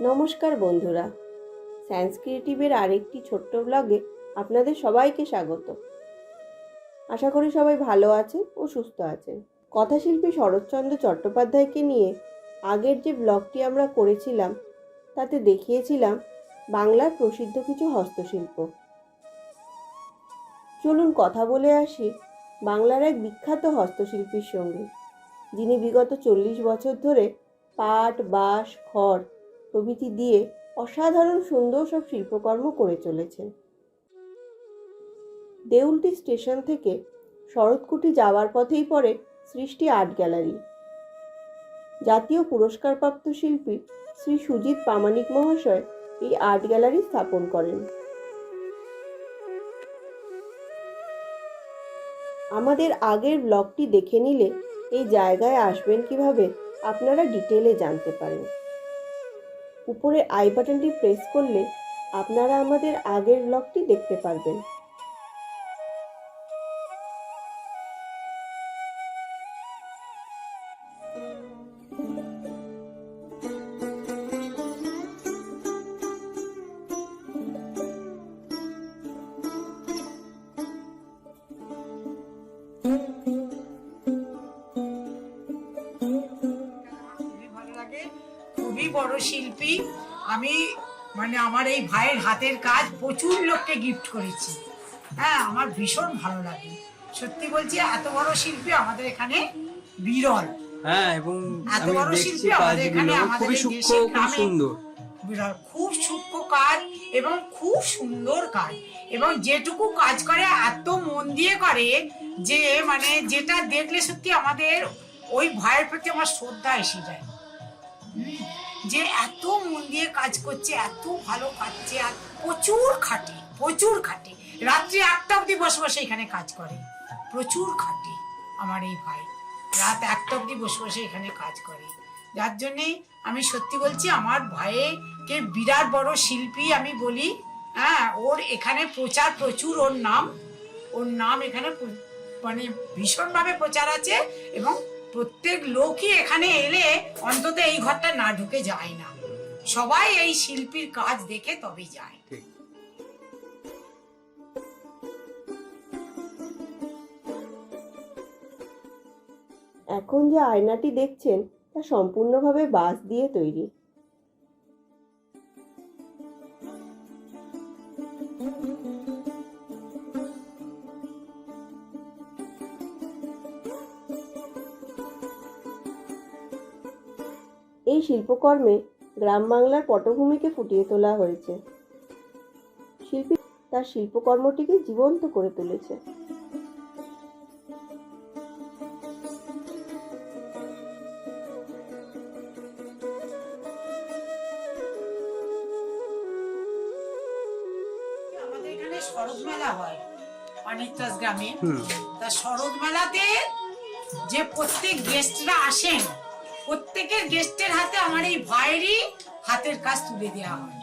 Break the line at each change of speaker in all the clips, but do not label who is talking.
নমস্কার বন্ধুরা। সায়েন্স ক্রিয়েটিভের আরেকটি ছোট্ট ব্লগে আপনাদের সবাইকে স্বাগত। আশা করি সবাই ভালো আছেন ও সুস্থ আছেন। কথাশিল্পী শরৎচন্দ্র চট্টোপাধ্যায়কে নিয়ে আগের যে ব্লগটি আমরা করেছিলাম, তাতে দেখিয়েছিলাম বাংলার প্রসিদ্ধ কিছু হস্তশিল্প। চলুন কথা বলে আসি বাংলার এক বিখ্যাত হস্তশিল্পীর সঙ্গে, যিনি বিগত চল্লিশ বছর ধরে পাট, বাঁশ, খড় প্রভৃতি দিয়ে অসাধারণ সুন্দর সব শিল্পকর্ম করে চলেছেন। দেউলটি স্টেশন থেকে শরৎকুটি যাওয়ার পথেই পড়ে সৃষ্টি আর্ট গ্যালারি। জাতীয় পুরস্কারপ্রাপ্ত শিল্পী শ্রী সুজিত প্রামাণিক মহাশয় এই আর্ট গ্যালারি স্থাপন করেন। আমাদের আগের ব্লগটি দেখে নিলে এই জায়গায় আসবেন কীভাবে আপনারা ডিটেলে জানতে পারেন। উপরে আই বাটনটি প্রেস করলে আপনারা আমাদের আগের ব্লগটি দেখতে পারবেন।
বড় শিল্পী। আমি মানে আমার এই ভাইয়ের হাতের কাজ প্রচুর লোককে গিফট করেছি। হ্যাঁ আমার ভীষণ ভালো লাগে। সত্যি বলছি এত বড় শিল্পী আমাদের এখানে বিরল।
হ্যাঁ এবং
এত বড় শিল্পী আমাদের এখানে আমাদের গ্রামে
সুন্দর।
বিরল খুব সূক্ষ্ম কাজ এবং খুব সুন্দর কাজ। এবং যেটুকু কাজ করে এত মন দিয়ে করে যে মানে যেটা দেখলে সত্যি আমাদের ওই ভয়ের প্রতি আমার শ্রদ্ধা এসে যায়। যে এত মন দিয়ে কাজ করছে, এত ভালো কাটছে আর প্রচুর খাটে প্রচুর খাটে। রাত্রি আটটা অবধি বসে বসে এখানে কাজ করে। প্রচুর খাটে আমার এই ভাই। রাত একটা অবধি বসে বসে এখানে কাজ করে। যার জন্যে আমি সত্যি বলছি, আমার ভাইকে বিরাট বড় শিল্পী আমি বলি। হ্যাঁ ওর এখানে প্রচার প্রচুর, ওর নাম ওর নাম এখানে মানে ভীষণভাবে প্রচার আছে এবং প্রত্যেক লোকই এখানে এলে অন্তত এই ঘরটা না ঢুকে যায় না। সবাই এই শিল্পীর কাজ দেখে তবেই যায়।
এখন যে আয়নাটি দেখছেন তা সম্পূর্ণভাবে বাঁশ দিয়ে তৈরি। এই শিল্পকর্মে গ্রাম বাংলার পটভূমিকে ফুটিয়ে তোলা হয়েছে। শিল্পী তার শিল্পকর্মটিকে জীবন্ত করে তুলেছে।
আমাদের এখানে শরৎ মেলা হয় অনিতাস গ্রামে। তা শরৎ মেলাতে যে প্রত্যেক গেস্টরা আসেন প্রত্যেকের গেস্টের হাতে আমার এই ভাইয়েরই হাতের কাজ তুলে দেওয়া হয়।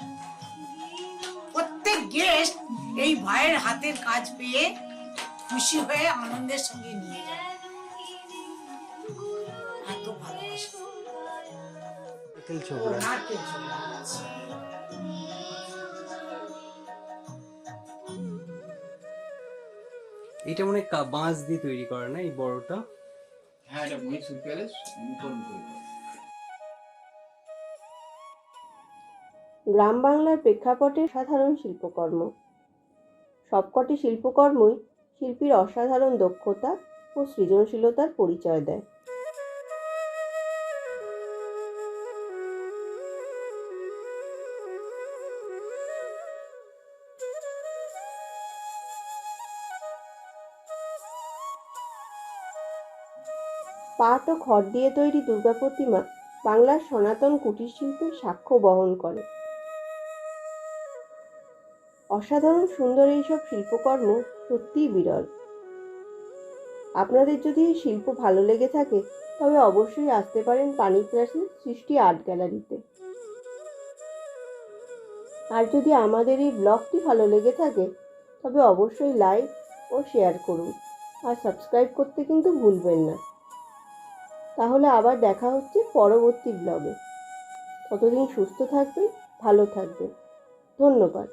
প্রত্যেক গেস্ট এই ভাইয়ের হাতের কাজ পেয়ে খুশি হয়ে আনন্দের সঙ্গে নিয়ে যায়। এত ভালোবাসে।
নারকেল ছোবড়া। এটা মনে হয় কা- বাঁশ দিয়ে তৈরি করে না এই বড়টা?
হ্যাঁ এটা মহীশূর প্যালেস অনুকরণ করে।
গ্রাম বাংলার প্রেক্ষাপটে সাধারণ শিল্পকর্ম। সবকটি শিল্পকর্মই শিল্পীর অসাধারণ দক্ষতা ও সৃজনশীলতার পরিচয় দেয়। পাট ও খড় দিয়ে তৈরি দুর্গা প্রতিমা বাংলার সনাতন কুটির শিল্পের সাক্ষ্য বহন করে। অসাধারণ সুন্দর এইসব শিল্পকর্ম সত্যিই বিরল। আপনাদের যদি এই শিল্প ভালো লেগে থাকে, তবে অবশ্যই আসতে পারেন পানিগ্রাসের সৃষ্টি আর্ট গ্যালারিতে। আর যদি আমাদের এই ব্লগটি ভালো লেগে থাকে, তবে অবশ্যই লাইক ও শেয়ার করুন। আর সাবস্ক্রাইব করতে কিন্তু ভুলবেন না। তাহলে আবার দেখা হচ্ছে পরবর্তী ব্লগে ততদিন সুস্থ থাকবেন ভালো থাকবেন। ধন্যবাদ।